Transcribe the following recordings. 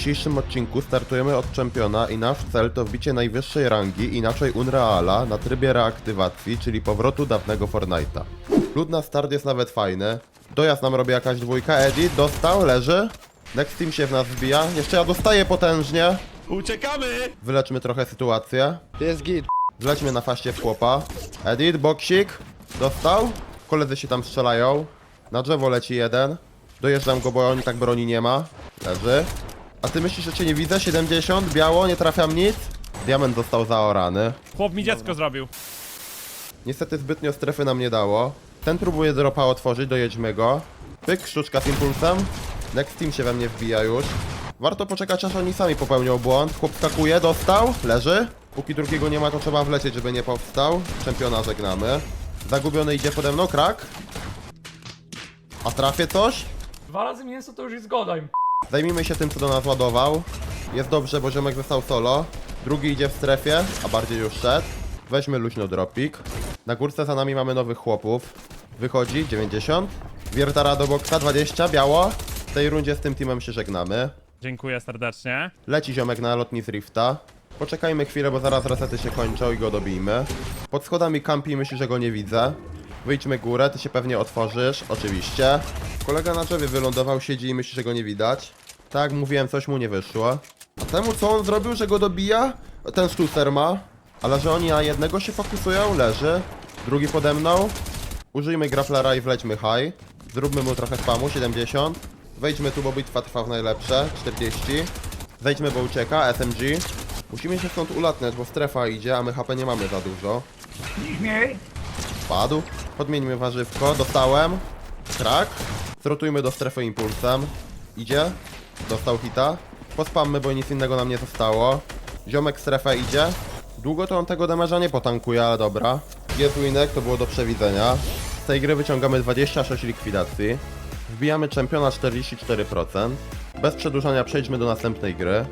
dzisiejszym odcinku startujemy od czempiona i nasz cel to wbicie najwyższej rangi, inaczej Unreala, na trybie reaktywacji, czyli powrotu dawnego Fortnite'a. Lud na start jest nawet fajny. Dojazd nam robi jakaś dwójka, Edit, dostał, leży. Next Team się w nas wbija, jeszcze ja dostaję potężnie. Uciekamy! Wyleczmy trochę sytuację. Jest git. Wlećmy na faście w chłopa. Edit, boksik. Dostał. Koledzy się tam strzelają. Na drzewo leci jeden. Dojeżdżam go, bo oni tak broni nie ma. Leży. A ty myślisz, że cię nie widzę? 70, biało, nie trafiam nic. Diament został zaorany. Chłop mi dziecko zrobił. Niestety zbytnio strefy nam nie dało. Ten próbuje dropa otworzyć, dojedźmy go. Pyk, sztuczka z impulsem. Next team się we mnie wbija już. Warto poczekać, aż oni sami popełnią błąd. Chłop skakuje, dostał, leży. Póki drugiego nie ma, to trzeba wlecieć, żeby nie powstał. Czempiona żegnamy. Zagubiony idzie pode mną, krak. A trafię coś? Dwa razy mięso to już jest zgoda im. Zajmijmy się tym, co do nas ładował. Jest dobrze, bo ziomek został solo. Drugi idzie w strefie, a bardziej już szedł. Weźmy luźno dropik. Na górce za nami mamy nowych chłopów. Wychodzi 90. Wiertara do boksa 20, biało. W tej rundzie z tym teamem się żegnamy. Dziękuję serdecznie. Leci ziomek na lotni z Rifta. Poczekajmy chwilę, bo zaraz resety się kończą i go dobijmy. Pod schodami kampi myśli, że go nie widzę. Wyjdźmy górę, ty się pewnie otworzysz, oczywiście. Kolega na drzewie wylądował, siedzi i myśli, że go nie widać. Tak, mówiłem, coś mu nie wyszło. A temu co on zrobił, że go dobija? Ten sztucer ma. Ale że oni na jednego się fokusują, leży. Drugi pode mną. Użyjmy grapplera i wlećmy high. Zróbmy mu trochę spamu, 70. Wejdźmy tu, bo bitwa trwa w najlepsze, 40. Zejdźmy, bo ucieka, SMG. Musimy się stąd ulatniać, bo strefa idzie, a my HP nie mamy za dużo. Podmieńmy warzywko, dostałem. Krak. Zrotujmy do strefy impulsem. Idzie. Dostał hita. Pospammy, bo nic innego nam nie zostało. Ziomek w strefę idzie. Długo to on tego damage'a nie potankuje, ale dobra. Jest winek, to było do przewidzenia. Z tej gry wyciągamy 26 likwidacji. Wbijamy czempiona 44%. Bez przedłużania przejdźmy do następnej gry.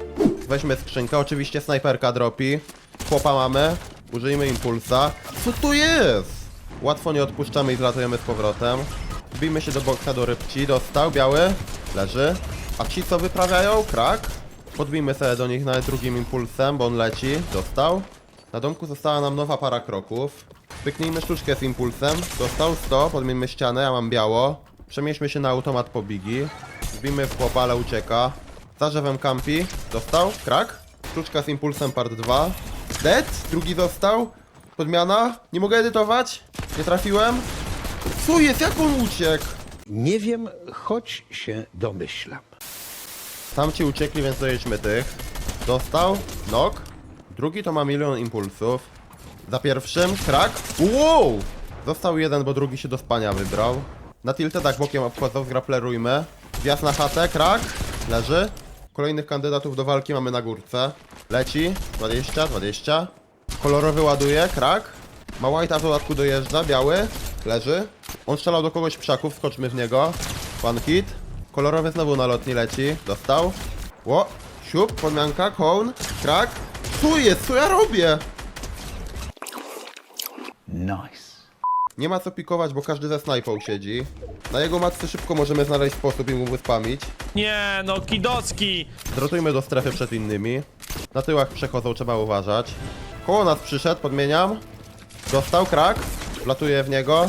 Weźmy skrzynkę, oczywiście snajperka dropi. Chłopa mamy. Użyjmy impulsa. Co tu jest? Łatwo nie odpuszczamy i zlatujemy z powrotem. Wbijmy się do boksa do rybci. Dostał, biały. Leży. A ci co wyprawiają? Krak. Podbijmy sobie do nich nawet drugim impulsem, bo on leci. Dostał. Na domku została nam nowa para kroków. Pyknijmy sztuczkę z impulsem. Dostał 100, podmieńmy ścianę, ja mam biało. Przemieśćmy się na automat po bigi. Wbijmy w chłopa, ale ucieka. Za kampi. Dostał. Krak. Sztuczka z impulsem part 2. Dead. Drugi został. Podmiana. Nie mogę edytować. Nie trafiłem. Co jest? Jak on uciekł? Nie wiem, choć się domyślam. Tamci uciekli, więc dojedźmy tych. Dostał. Knock. Drugi to ma milion impulsów. Za pierwszym. Krak. Wow! Został jeden, bo drugi się do spania wybrał. Na tiltedach bokiem obchodzą, zgraplerujmy. Wjazd na chatę, krak. Leży. Kolejnych kandydatów do walki mamy na górce. Leci. 20, 20. Kolorowy ładuje, krak. Ma white'a w dodatku dojeżdża, biały. Leży. On strzelał do kogoś w krzaków, skoczmy w niego. One hit. Kolorowy znowu na lotni leci. Dostał. Ło. Siup, podmianka, kołn, krak. Co jest? Co ja robię? Nice. Nie ma co pikować, bo każdy ze snajpą siedzi. Na jego matce szybko możemy znaleźć sposób i mu wyspamić. Nie, no kidocki! Drotujmy do strefy przed innymi. Na tyłach przechodzą, trzeba uważać. Koło nas przyszedł, podmieniam. Dostał krak. Wlatuję w niego.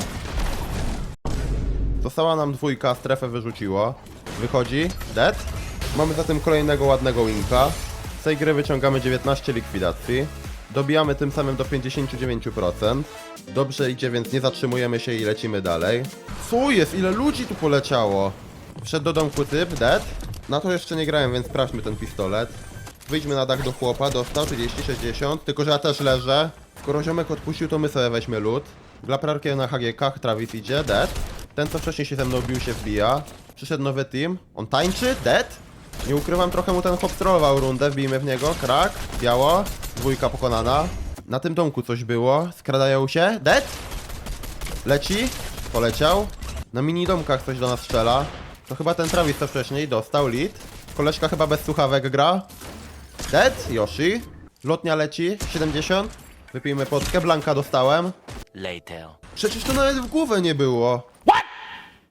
Została nam dwójka, strefę wyrzuciło. Wychodzi. Dead. Mamy zatem kolejnego ładnego winka. Z tej gry wyciągamy 19 likwidacji. Dobijamy tym samym do 59%. Dobrze idzie, więc nie zatrzymujemy się i lecimy dalej. Co jest? Ile ludzi tu poleciało? Wszedł do domku typ, dead. Na to jeszcze nie grałem, więc sprawdźmy ten pistolet. Wyjdźmy na dach do chłopa, dostał 30, 60, tylko że ja też leżę. Skoro ziomek odpuścił, to my sobie weźmy lód. Glaprarkę na HGK, Travis idzie, dead. Ten, co wcześniej się ze mną bił, się wbija. Przyszedł nowy team. On tańczy, dead. Nie ukrywam, trochę mu ten hop trollował rundę, wbijmy w niego, krak, biało, dwójka pokonana. Na tym domku coś było, skradają się, dead. Leci, poleciał. Na mini domkach coś do nas strzela. To chyba ten Travis co wcześniej dostał lead. Koleżka chyba bez słuchawek gra. Dead, Yoshi. Lotnia leci, 70. Wypijmy potkę, Blanka dostałem. Later. Przecież to nawet w głowę nie było.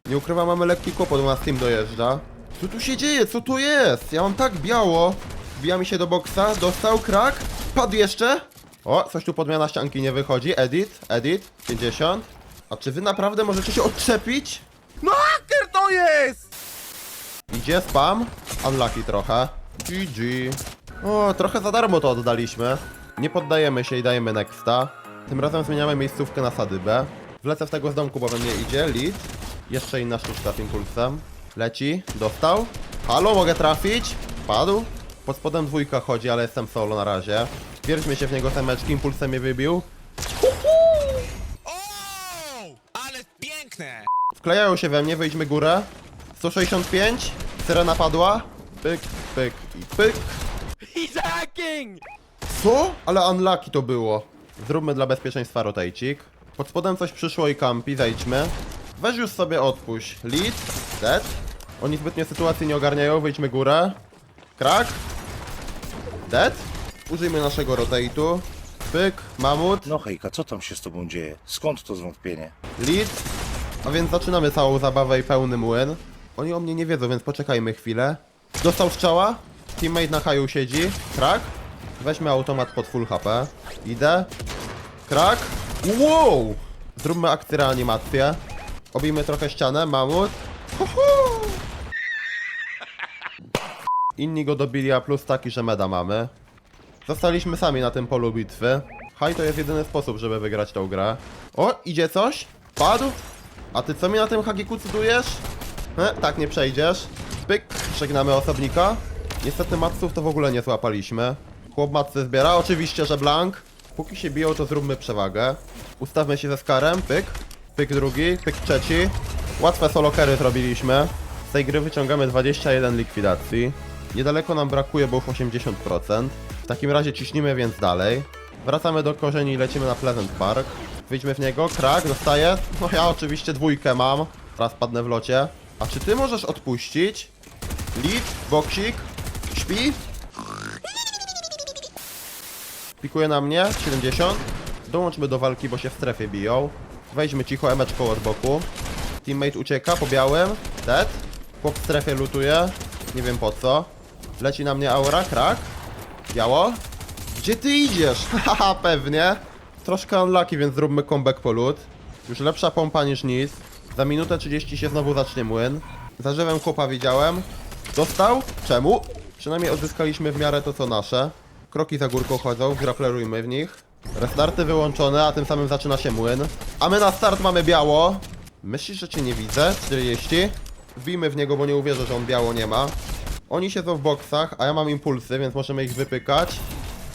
Nie ukrywam, mamy lekki kłopot, bo nas team dojeżdża. Co tu się dzieje? Co tu jest? Ja mam tak biało. Wbija mi się do boksa, dostał krak, padł jeszcze. O, coś tu podmiana ścianki nie wychodzi. Edit, edit, 50. A czy wy naprawdę możecie się odczepić? No haker to jest! Idzie spam, unlucky trochę. GG. O, trochę za darmo to oddaliśmy. Nie poddajemy się i dajemy nexta. Tym razem zmieniamy miejscówkę na sadybę. Wlecę w tego z domku, bo we mnie idzie. Lead. Jeszcze inna sztuczka z impulsem. Leci, dostał. Halo, mogę trafić? Padł. Pod spodem dwójka chodzi, ale jestem solo na razie. Wierćmy się w niego temeczki, impulsem mnie wybił. O! Ale piękne! Wklejają się we mnie, wyjdźmy górę. 165. Syrena padła. Pyk, pyk i pyk. He's hacking! Co? Ale unlucky to było. Zróbmy dla bezpieczeństwa rotajcik. Pod spodem coś przyszło i kampi, zejdźmy. Weź już sobie odpuść. Lead, dead. Oni zbytnio sytuacji nie ogarniają, wyjdźmy górę. Krak. Dead. Użyjmy naszego rotate'u. Pyk, mamut, No hejka, co tam się z tobą dzieje? Skąd to zwątpienie? lead. A więc zaczynamy całą zabawę i pełny młyn. Oni o mnie nie wiedzą, więc poczekajmy chwilę. Dostał strzała. Teammate na haju siedzi. Krak. Weźmy automat pod full HP. Idę. Krak. Wow! Zróbmy akcję reanimację. Obijmy trochę ścianę. Mamut. Huhu! Inni go dobili, a plus taki, że meda mamy. Zostaliśmy sami na tym polu bitwy. Haj to jest jedyny sposób, żeby wygrać tą grę. O, idzie coś? Padł? A ty co mi na tym hagiku cudujesz? E, tak nie przejdziesz. Pyk, żegnamy osobnika. Niestety matsów to w ogóle nie złapaliśmy. Chłop matcy zbiera, oczywiście, że blank. Póki się biją, to zróbmy przewagę. Ustawmy się ze skarem, pyk. Pyk drugi, pyk trzeci. Łatwe solokery zrobiliśmy. Z tej gry wyciągamy 21 likwidacji. Niedaleko nam brakuje, bo już 80%. W takim razie ciśnimy więc dalej. Wracamy do korzeni i lecimy na Pleasant Park. Wyjdźmy w niego, krak, dostaję. No ja oczywiście dwójkę mam. Raz padnę w locie. A czy ty możesz odpuścić? Lead, boksik, śpi. Pikuje na mnie, 70. Dołączmy do walki, bo się w strefie biją. Wejdźmy cicho, emeczką od boku. Teammate ucieka po białym. Dead. Chłop w strefie lutuje. Nie wiem po co. Leci na mnie aura, krak. Biało. Gdzie ty idziesz? Haha, pewnie. Troszkę unlucky, więc zróbmy comeback po lód. Już lepsza pompa niż nic. Za minutę 30 się znowu zacznie młyn. Za żywem chłopa widziałem. Dostał? Czemu? Przynajmniej odzyskaliśmy w miarę to co nasze. Kroki za górką chodzą, graplerujmy w nich. Restarty wyłączone, a tym samym zaczyna się młyn. A my na start mamy biało. Myślisz, że cię nie widzę? 40. Wbijmy w niego, bo nie uwierzę, że on biało nie ma. Oni siedzą w boksach, a ja mam impulsy, więc możemy ich wypykać.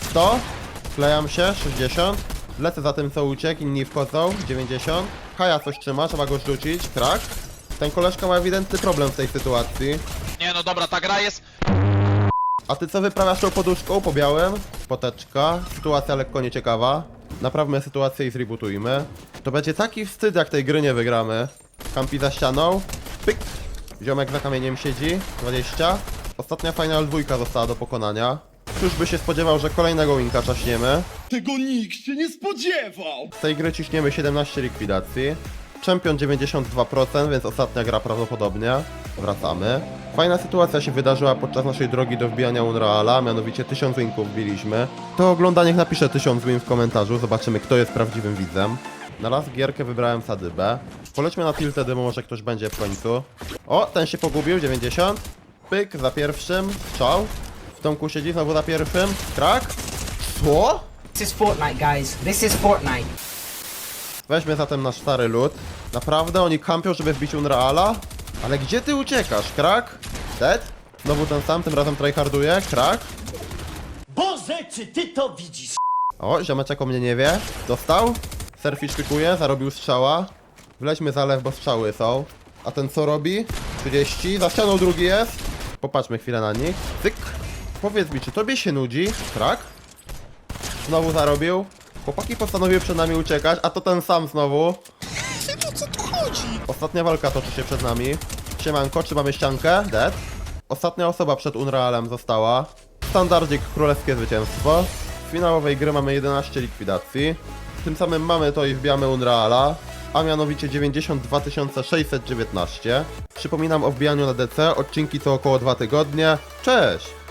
100. Wklejam się, 60. Lecę za tym, co uciekł, inni wchodzą, 90. Kaja coś trzyma, trzeba go rzucić, krak. Ten koleżka ma ewidentny problem w tej sytuacji. Nie no dobra, ta gra jest... A ty co wyprawiasz tą poduszką po białym? Poteczka. Sytuacja lekko nieciekawa. Naprawmy sytuację i zrebootujmy. To będzie taki wstyd, jak tej gry nie wygramy. Kampi za ścianą. Pyk. Ziomek za kamieniem siedzi. 20. Ostatnia final dwójka została do pokonania. Któż by się spodziewał, że kolejnego winka czaśniemy. Tego nikt się nie spodziewał! Z tej gry ciśniemy 17 likwidacji. Champion 92%, więc ostatnia gra prawdopodobnie. Wracamy. Fajna sytuacja się wydarzyła podczas naszej drogi do wbijania Unreala, mianowicie 1000 winków wbiliśmy. To ogląda niech napisze 1000 win w komentarzu, zobaczymy kto jest prawdziwym widzem. Na las gierkę wybrałem Sadybę. Polećmy na Tilted, bo może ktoś będzie w końcu. O, ten się pogubił, 90. Pyk, za pierwszym, strzał. W domku siedzi, znowu za pierwszym, krak. Co? This is Fortnite, guys. This is Fortnite. Weźmy zatem nasz stary lód. Naprawdę oni kampią, żeby wbić Unreala? Ale gdzie ty uciekasz, krak? Dead? Znowu ten sam, tym razem tryharduje, krak? Boże, czy ty to widzisz? O, ziomeczek o mnie nie wie. Dostał? Surfish pikuje, zarobił strzała. Wleźmy za lew, bo strzały są. A ten co robi? 30, za ścianą drugi jest. Popatrzmy chwilę na nich. Tyk. Powiedz mi, czy tobie się nudzi? Krak? Znowu zarobił. Chłopaki postanowiły przed nami uciekać, a to ten sam znowu. Ostatnia walka toczy się przed nami. Siemanko, czy mamy ściankę? Dead. Ostatnia osoba przed Unrealem została. Standardzik królewskie zwycięstwo. Z finałowej gry mamy 11 likwidacji. Tym samym mamy to i wbijamy Unreala. a mianowicie 92 619. Przypominam o wbijaniu na DC, odcinki co około 2 tygodnie. Cześć!